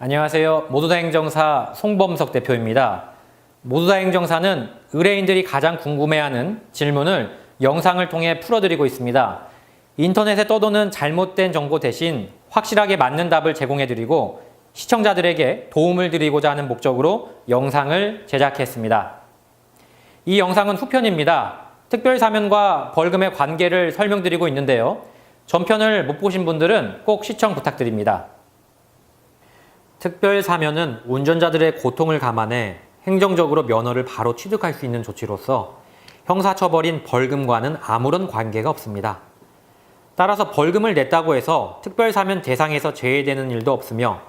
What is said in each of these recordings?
안녕하세요. 모두다 행정사 송범석 대표입니다. 모두다 행정사는 의뢰인들이 가장 궁금해하는 질문을 영상을 통해 풀어드리고 있습니다. 인터넷에 떠도는 잘못된 정보 대신 확실하게 맞는 답을 제공해드리고 시청자들에게 도움을 드리고자 하는 목적으로 영상을 제작했습니다. 이 영상은 후편입니다. 특별 사면과 벌금의 관계를 설명드리고 있는데요. 전편을 못 보신 분들은 꼭 시청 부탁드립니다. 특별 사면은 운전자들의 고통을 감안해 행정적으로 면허를 바로 취득할 수 있는 조치로서 형사처벌인 벌금과는 아무런 관계가 없습니다. 따라서 벌금을 냈다고 해서 특별사면 대상에서 제외되는 일도 없으며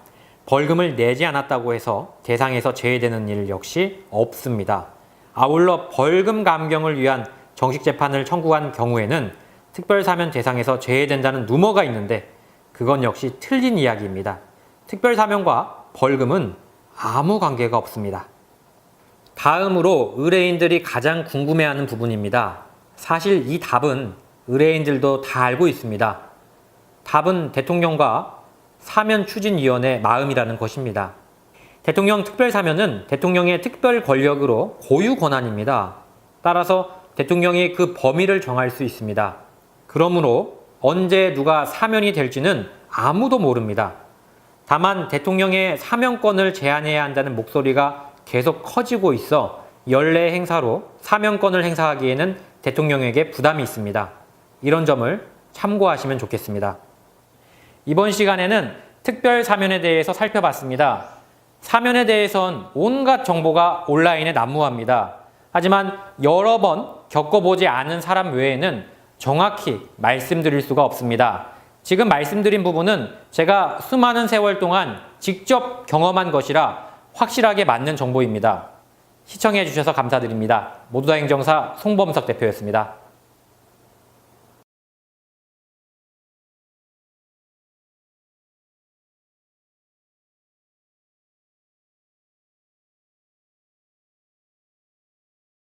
벌금을 내지 않았다고 해서 대상에서 제외되는 일 역시 없습니다. 아울러 벌금 감경을 위한 정식 재판을 청구한 경우에는 특별사면 대상에서 제외된다는 루머가 있는데 그건 역시 틀린 이야기입니다. 특별사면과 벌금은 아무 관계가 없습니다. 다음으로 의뢰인들이 가장 궁금해하는 부분입니다. 사실 이 답은 의뢰인들도 다 알고 있습니다. 답은 대통령과 사면 추진위원회 마음이라는 것입니다. 대통령 특별사면은 대통령의 특별 권력으로 고유 권한입니다. 따라서 대통령이 그 범위를 정할 수 있습니다. 그러므로 언제 누가 사면이 될지는 아무도 모릅니다. 다만 대통령의 사면권을 제한해야 한다는 목소리가 계속 커지고 있어 연례 행사로 사면권을 행사하기에는 대통령에게 부담이 있습니다. 이런 점을 참고하시면 좋겠습니다. 이번 시간에는 특별 사면에 대해서 살펴봤습니다. 사면에 대해선 온갖 정보가 온라인에 난무합니다. 하지만 여러 번 겪어보지 않은 사람 외에는 정확히 말씀드릴 수가 없습니다. 지금 말씀드린 부분은 제가 수많은 세월 동안 직접 경험한 것이라 확실하게 맞는 정보입니다. 시청해 주셔서 감사드립니다. 모두다 행정사 송범석 대표였습니다.